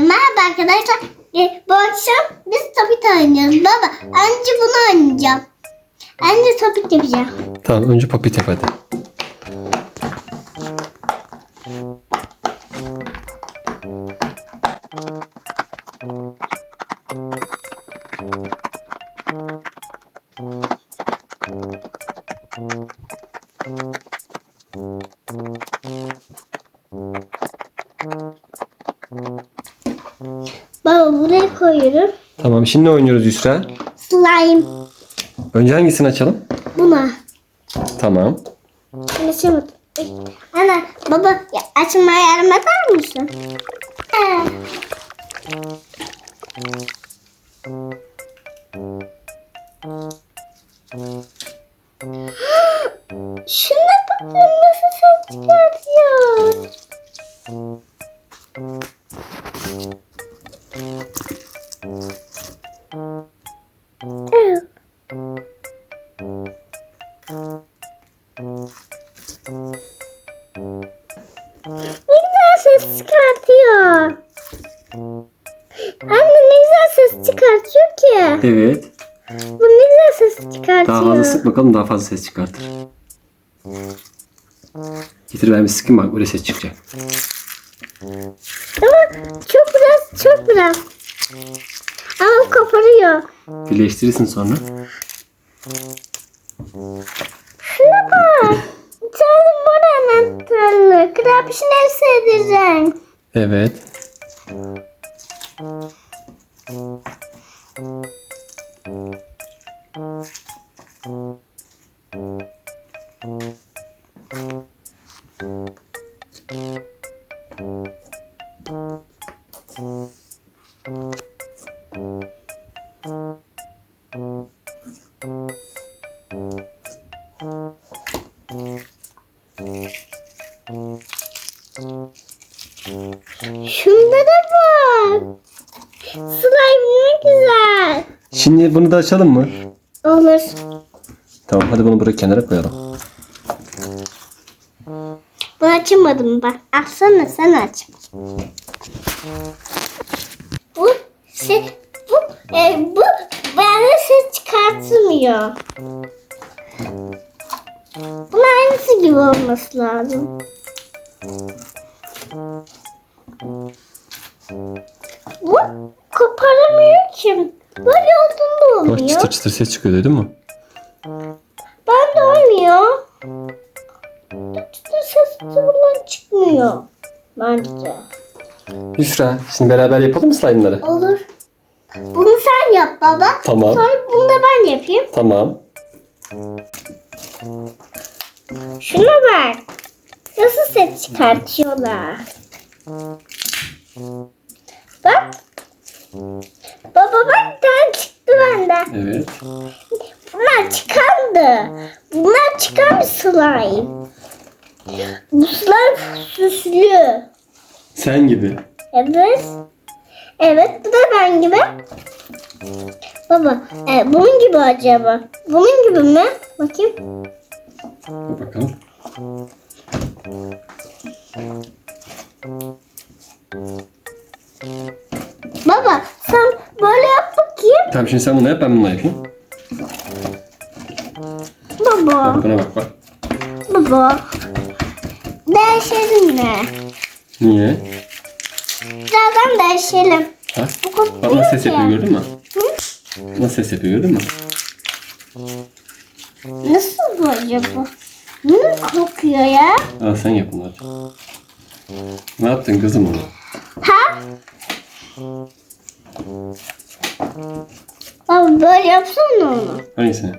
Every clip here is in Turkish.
merhaba arkadaşlar. Ee, bu akşam biz topik oynuyoruz. Baba önce bunu oynayacağım. Önce topik yapacağım. Tamam önce popit yap hadi. Şimdi ne oynuyoruz Yusra? Slime. Önce hangisini açalım? Buna. Tamam. Açamadım. Ana baba ya, açmaya yardım eder misin? Ee. Şuna bakın nasıl ses çıkartıyor. Evet. Bu ne güzel ses çıkartıyor. Daha fazla sık bakalım daha fazla ses çıkartır. Getir ben bir sıkayım bak öyle ses çıkacak. Ama çok biraz çok biraz. Ama koparıyor. Birleştirirsin sonra. Şuna bak. Sen mor anahtarlı. Krapşin ev sevdireceksin. Evet. Şimdi bunu da açalım mı? Olur. Tamam hadi bunu buraya kenara koyalım. Bunu açamadım ben. Açsana sen aç. Bu şey bu e, bu bende ses çıkartmıyor. Bunun aynısı gibi olması lazım. Bu koparamıyor ki. Böyle olduğunda Bak çıtır olmuyor. çıtır ses çıkıyor duydun mu? Ben de olmuyor. Çıtır ses buradan çıkmıyor. Bence. Yusra şimdi beraber yapalım mı slime'ları? Olur. Bunu sen yap baba. Tamam. Sonra bunu da ben yapayım. Tamam. Şuna bak. Nasıl ses çıkartıyorlar. Bak. Baba bak tane çıktı benden. Evet. Bunlar çıkandı. Bunlar çıkan bir slime. Bu slime süslü. Sen gibi. Evet. Evet bu da ben gibi. Baba e, bunun gibi acaba? Bunun gibi mi? Bakayım. Bakalım. Tamam şimdi sen bunu yap ben bunu yapayım. Baba. Bak buna bak bak. Baba. Değişelim mi? Niye? Birazdan değişelim. Ha? Bu Bak nasıl ses yapıyor gördün mü? Hı? Nasıl ses yapıyor gördün mü? Nasıl bu acaba? Ne kokuyor ya? Al sen yap bunu hadi. Ne yaptın kızım onu? Ha? Baba böyle yapsana onu. Hangisini?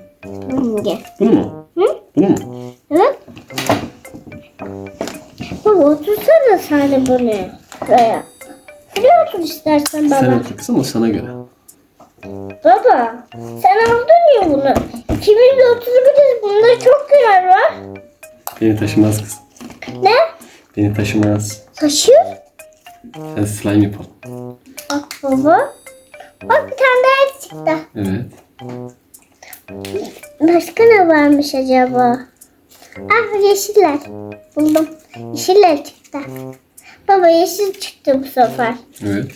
Hangi? Bunu mu? Hı? Bunu mu? Evet. Baba otursana sen de böyle. Buraya. Buraya otur istersen baba. Sen otur kızım o sana göre. Baba sen aldın ya bunu. 2031'de bunda çok yer var. Beni taşımaz kız. Ne? Beni taşımaz. Taşır. Sen slime yapalım. Bak baba. Bak bir çıktı. Evet. Başka ne varmış acaba? Ah yeşiller. Buldum. Yeşiller çıktı. Baba yeşil çıktı bu sefer. Evet.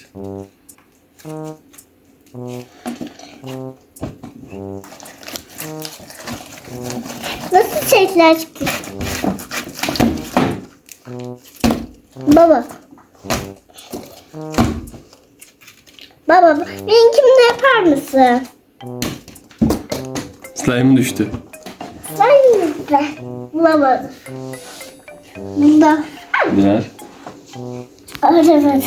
Nasıl sesler çıktı? Baba. Baba benimkini de yapar mısın? Slime'ın düştü. Sen lütfen. Bulamadım. Bunda. Ver. Aramadım.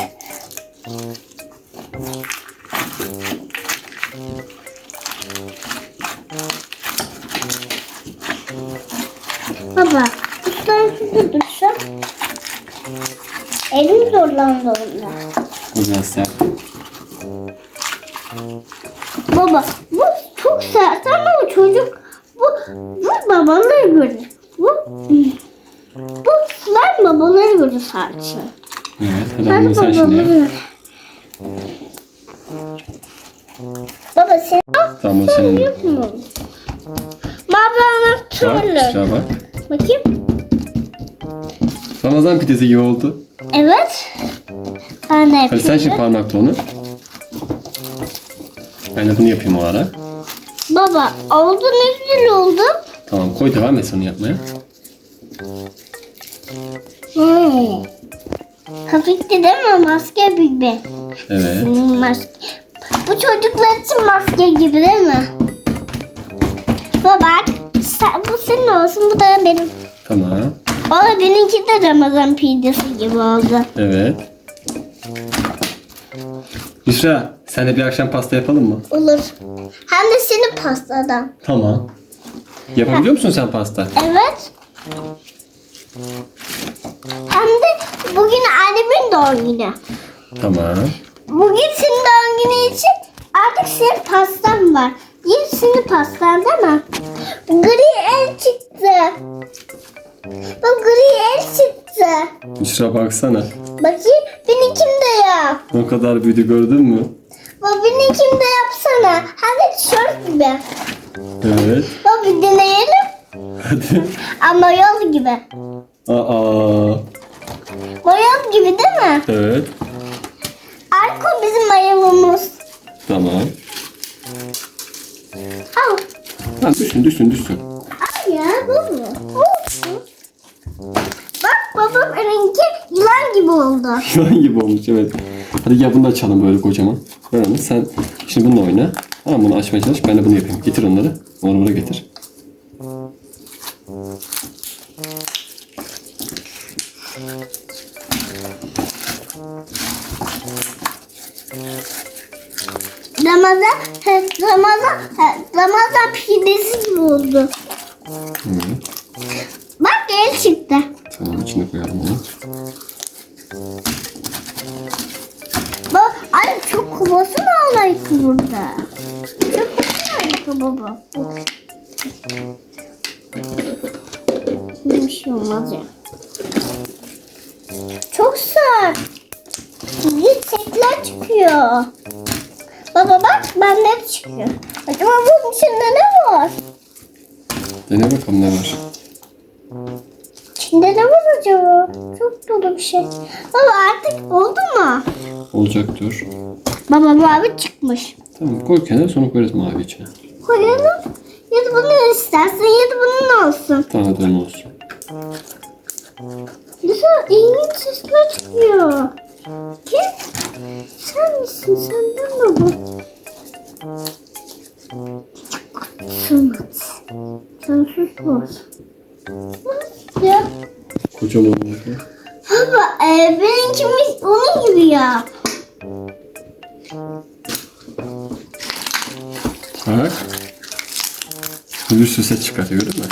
Baba, üstten şurada dursa. Elim zorlandı onda. Biraz sert. Baba, bu çok sert ama çocuk bu bu babalara göre. Bu bu slime babalara göre sert. Evet. Hadi sen şimdi yap. babalara. Baba sen Tamam o senin. yok mu? Baba Bak anahtarlı. Büşra bak. Bakayım. Ramazan pidesi gibi oldu. Evet. Ben de Hadi sen şimdi parmakla onu. Ben de bunu yapayım o ara. Baba oldu ne güzel oldu. Tamam koy devam et onu yapmaya. Hmm. Hafifti değil mi? Maske gibi. Evet. Hmm, Maske. Bu çocuklar için maske gibi değil mi? Baba sen, bu senin olsun bu da benim. Tamam. O da benimki de Ramazan pidesi gibi oldu. Evet. Büşra sen de bir akşam pasta yapalım mı? Olur. Hem de senin pastadan. Tamam. Yapabiliyor musun sen pasta? Evet. Hem de bugün annemin doğum günü. Tamam. Bugün senin doğum günü için artık senin pastan var. Yine senin pastan değil mi? Gri el çıktı. Bak gri el çıktı. Büşra baksana. Bakayım benimkim de yap. Ne kadar büyüdü gördün mü? Bak benimkim de yapsana. De tişört gibi. Evet. Bak bir deneyelim. Hadi. Ama yol gibi. Aa. Boyam gibi değil mi? Evet. Arko bizim mayalımız. Tamam. Al. Ha, düşsün düşsün düşsün. Al ya baba. Olsun. Gibi oldu. Yılan gibi olmuş evet. Hadi gel bunu da açalım böyle kocaman. Ver onu sen şimdi bununla oyna. Tamam bunu açmaya çalış. Ben de bunu yapayım. Getir onları. Onları buraya getir. Ramazan, Ramazan, Ramazan pidesi gibi oldu. Kubası mı alaydı burada? Çok mı baba? Bir şey olmaz ya. Çok sert. Yüksekler çıkıyor. Baba bak bende çıkıyor. Acaba bunun içinde ne var? Dene bakalım ne var. İçinde ne var acaba? Çok dolu bir şey. Baba artık oldu mu? Olacak dur. Baba mavi çıkmış. Tamam koy kenara sonra koyarız mavi içine. Koyalım. Ya da bunu istersen ya da bunun olsun. Tamam hadi onun olsun. Güzel ilginç sesler çıkıyor. Kim? Sen misin? Senden mi bu? Sanat. Sen sus. Ya. Kocaman oldu. Baba e, benimkimiz onun gibi ya. Bak. Bir sürü ses çıkartıyor değil mi?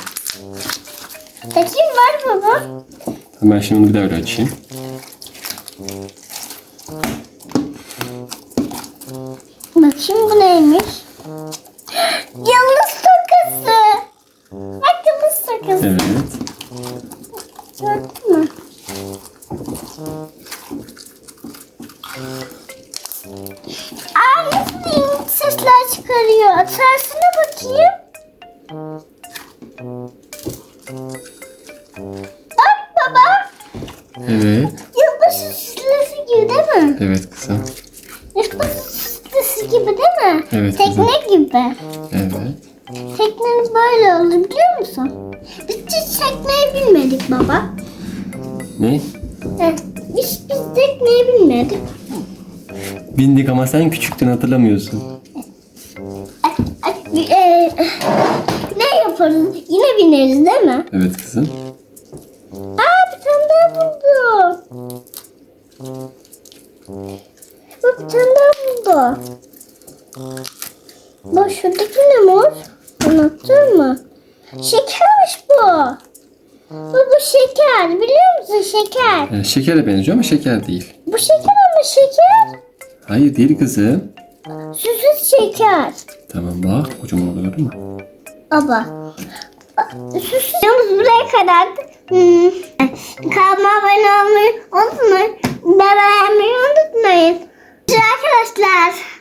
Bakayım var baba. Hemen şimdi onu bir daha öyle açayım. Bakayım bu neymiş? Yıldız tokası. Bak yıldız tokası. Evet. Evet kızım. Fıstısı gibi değil mi? Evet, Tekne gibi. Evet. Teknemiz böyle oldu biliyor musun? Biz hiç tekneyi bilmedik baba. Ne? Evet, Hiç biz tekneyi bilmedik. Bindik ama sen küçüktün hatırlamıyorsun. Ay, ay, e, ne yaparız? Yine bineriz değil mi? Evet kızım. Aa bir tane daha buldum. Bak bir tane daha buldum. Bak şuradaki ne mor? Anlattın mı? Şekermiş bu. Bu, bu şeker. Biliyor musun şeker? Ee, şekere benziyor ama şeker değil. Bu şeker ama şeker. Hayır değil kızım. Süsüz şeker. Tamam bak kocaman oldu gördün mü? Baba. Süsüz. Yalnız buraya kadar. Hmm. Olmayı unutmayın. Bebeğimi unutmayın. Arkadaşlar.